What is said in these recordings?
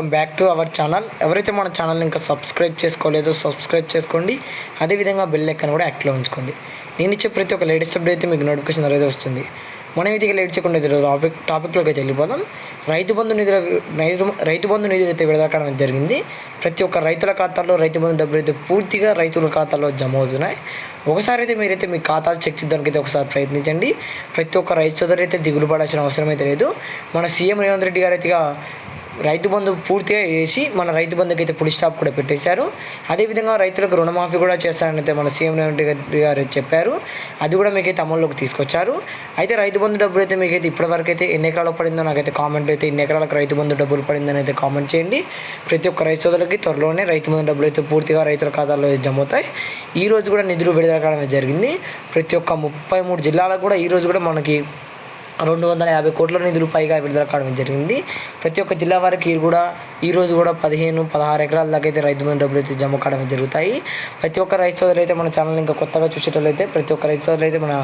Welcome back to our channel. ఎవరైతే మన ఛానల్ని ఇంకా సబ్స్క్రైబ్ చేసుకోలేదో సబ్స్క్రైబ్ చేసుకోండి. అదేవిధంగా బెల్ లెక్కను కూడా యాక్టివ్లో ఉంచుకోండి. నేను ఇచ్చే ప్రతి ఒక్క లేటెస్ట్ అప్డేట్ అయితే మీకు నోటిఫికేషన్ అనేది వస్తుంది. మనం ఇది లేట్ చేయకుండా ఈరోజు టాపిక్ టాపిక్లోకి అయితే వెళ్ళిపోదాం. రైతు బంధు నిధుల రైతు రైతు బంధు నిధులు అయితే విడుదల కావడం జరిగింది. ప్రతి ఒక్క రైతుల ఖాతాల్లో రైతు బంధు డబ్బులు అయితే పూర్తిగా రైతుల ఖాతాలో జమ అవుతున్నాయి. ఒకసారి అయితే మీరైతే మీ ఖాతాలు చెక్ చేయడానికి అయితే ఒకసారి ప్రయత్నించండి. ప్రతి ఒక్క రైతు సోదరు అయితే దిగులు పడాల్సిన అవసరం అయితే లేదు. మన సీఎం రేవంత్ రెడ్డి గారు అయితే రైతు బంధు పూర్తిగా వేసి మన రైతు బంధుకి అయితే పులి స్టాప్ కూడా పెట్టేశారు. అదేవిధంగా రైతులకు రుణమాఫీ కూడా చేస్తారని అయితే మన సీఎం రేవంత్ రెడ్డి గారు చెప్పారు. అది కూడా మీకైతే అమల్లోకి తీసుకొచ్చారు. అయితే రైతు బంధు డబ్బులు అయితే మీకైతే ఇప్పటివరకు అయితే ఎన్ని ఎకరాలు పడిందో నాకైతే కామెంట్ అయితే ఎన్ని ఎకరాలకు రైతు బంధు డబ్బులు పడిందని అయితే కామెంట్ చేయండి. ప్రతి ఒక్క రైతు సోదరులకి త్వరలోనే రైతు బంధు డబ్బులు అయితే పూర్తిగా రైతుల ఖాతాల్లో జమ అవుతాయి. ఈ రోజు కూడా నిధులు విడుదల కావడం జరిగింది. ప్రతి ఒక్క ముప్పై మూడు జిల్లాలకు కూడా ఈరోజు కూడా మనకి రెండు వందల యాభై కోట్ల నిధులు పైగా విడుదల కావడం జరిగింది. ప్రతి ఒక్క జిల్లా వారికి కూడా ఈరోజు కూడా పదిహేను పదహారు ఎకరాల దాకా అయితే రైతు బంధు డబ్బులు అయితే జమ కావడం జరుగుతాయి. ప్రతి ఒక్క రైతు సోదరు అయితే మన ఛానల్ ఇంకా కొత్తగా చూసేటట్లయితే ప్రతి ఒక్క రైతు సోదరు అయితే మన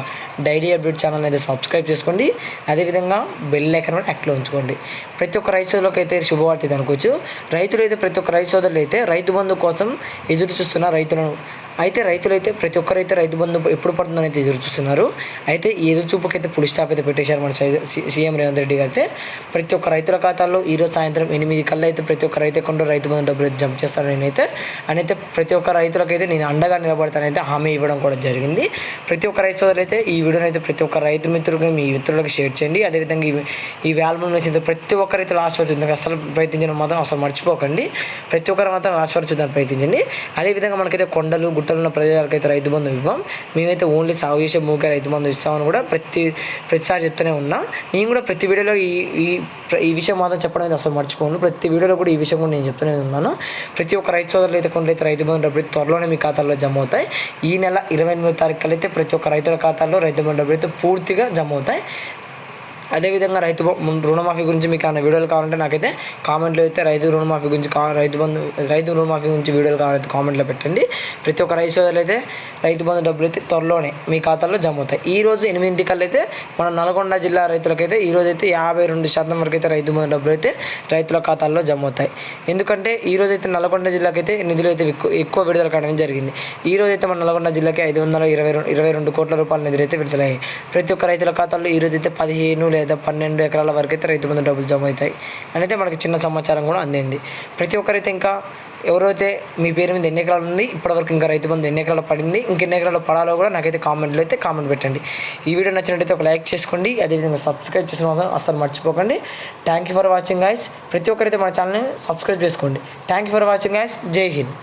డైలీ అప్డేట్ ఛానల్ అయితే సబ్స్క్రైబ్ చేసుకోండి. అదేవిధంగా బెల్ ఐకన్ కూడా యాక్టివ్లో ఉంచుకోండి. ప్రతి ఒక్క రైతు సోదరులకు అయితే శుభవార్త అనుకోవచ్చు. రైతులు అయితే ప్రతి ఒక్క రైతు సోదరులు అయితే రైతు బంధు కోసం ఎదురు చూస్తున్న రైతులను అయితే రైతులైతే ప్రతి ఒక్కరైతే రైతు బంధు ఎప్పుడు పడుతుందని అయితే ఎదురు చూస్తున్నారు. అయితే ఏదో ఎదురు చూపుకైతే పులి స్టాప్ అయితే పెట్టేశారు మన సై- సీఎం రేవంత్ రెడ్డి గారు అయితే. ప్రతి ఒక్క రైతుల ఖాతాల్లో ఈరోజు సాయంత్రం ఎనిమిది కల్లా అయితే ప్రతి ఒక్క రైతు అకౌంట్లో రైతు బంధు డబ్బులు అయితే జమ చేస్తాను నేనైతే. అని అయితే ప్రతి ఒక్క రైతులకైతే నేను అండగా నిలబడతానైతే హామీ ఇవ్వడం కూడా జరిగింది. ప్రతి ఒక్క రైతు సోదరు అయితే ఈ వీడియోని అయితే ప్రతి ఒక్క రైతు మిత్రులకి మీ మిత్రులకు షేర్ చేయండి. అదేవిధంగా ఈ ఈ వ్యాల్యూమ్ అయితే ప్రతి ఒక్కరైతే లాస్ట్ వరకు చూద్దాం. అసలు ప్రయత్నించడం మాత్రం అసలు మర్చిపోకండి. ప్రతి ఒక్కరు మాత్రం లాస్ట్ వరకు చూద్దాం ప్రయత్నించండి. అదేవిధంగా మనకైతే కొండలు గుట్టలు ఉన్న ప్రజలకైతే రైతు బంధు ఇవ్వం. మేమైతే ఓన్లీ సాగు చేసే మూకే రైతు బంధు ఇస్తామని కూడా ప్రతి ప్రతిసారి చెప్తూనే ఉన్నా. నేను కూడా ప్రతి వీడియోలో ఈ ఈ ఈ విషయం మాత్రం చెప్పడం అయితే అసలు మర్చిపోను. ప్రతి వీడియోలో కూడా ఈ విషయం కూడా నేను చెప్తూనే ఉన్నాను. ప్రతి ఒక్క రైతు సోదరులు అయితే కొన్ని రైతు బంధు డబ్బులు త్వరలోనే మీ ఖాతాల్లో జమ అవుతాయి. ఈ నెల ఇరవై ఎనిమిదో తారీఖు అయితే ప్రతి ఒక్క రైతుల ఖాతాల్లో రైతు బంధు డబ్బులు అయితే పూర్తిగా జమ అవుతాయి. అదేవిధంగా రైతు రుణమాఫీ గురించి మీకు ఏమైనా వీడియోలు కావాలంటే నాకైతే కామెంట్లో అయితే రైతు రుణమాఫీ గురించి రైతు బంధు రైతు రుణమాఫీ గురించి వీడియోలు కావాలంటే కామెంట్లో పెట్టండి. ప్రతి ఒక్క రైతు సోదరులు అయితే రైతు బంధు డబ్బులు అయితే త్వరలోనే మీ ఖాతాలో జమ అవుతాయి. ఈ రోజు ఎనిమిదింటికల్లా అయితే మన నల్గొండ జిల్లా రైతులకైతే ఈ రోజు అయితే యాభై రెండు శాతం వరకు అయితే రైతు బంధు డబ్బులు అయితే రైతుల ఖాతాల్లో జమ అవుతాయి. ఎందుకంటే ఈ రోజు అయితే నల్గొండ జిల్లాకైతే నిధులు అయితే ఎక్కువ ఎక్కువ విడుదల కావడం జరిగింది. ఈ రోజు అయితే మన నల్గొండ జిల్లాకి ఐదు వందల ఇరవై రెండు ఇరవై రెండు కోట్ల రూపాయల నిధులు అయితే విడుదలయ్యాయి. ప్రతి ఒక్క రైతుల ఖాతాల్లో ఈ రోజు అయితే పదిహేను లేదా పన్నెండు ఎకరాల వరకు అయితే రైతు బంధు డబ్బులు జమ అవుతాయి. అని అయితే మనకి చిన్న సమాచారం కూడా అందింది. ప్రతి ఒక్కరైతే ఇంకా ఎవరైతే మీ పేరు మీద ఎన్ని ఎకరాలు ఉంది ఇప్పటివరకు ఇంకా రైతు బంధు ఎన్ని ఎకరాలు పడింది ఇంకెన్ని ఎకరాలు పడాలో కూడా నాకైతే కామెంట్లో అయితే కామెంట్ పెట్టండి. ఈ వీడియో నచ్చినట్టయితే ఒక లైక్ చేసుకోండి అదేవిధంగా సబ్స్క్రైబ్ చేసిన అసలు అస్సలు మర్చిపోకండి. Thank you for watching guys ప్రతి ఒక్కరైతే మన ఛానల్ని సబ్స్క్రైబ్ చేసుకోండి. Thank you for watching guys Jai Hind.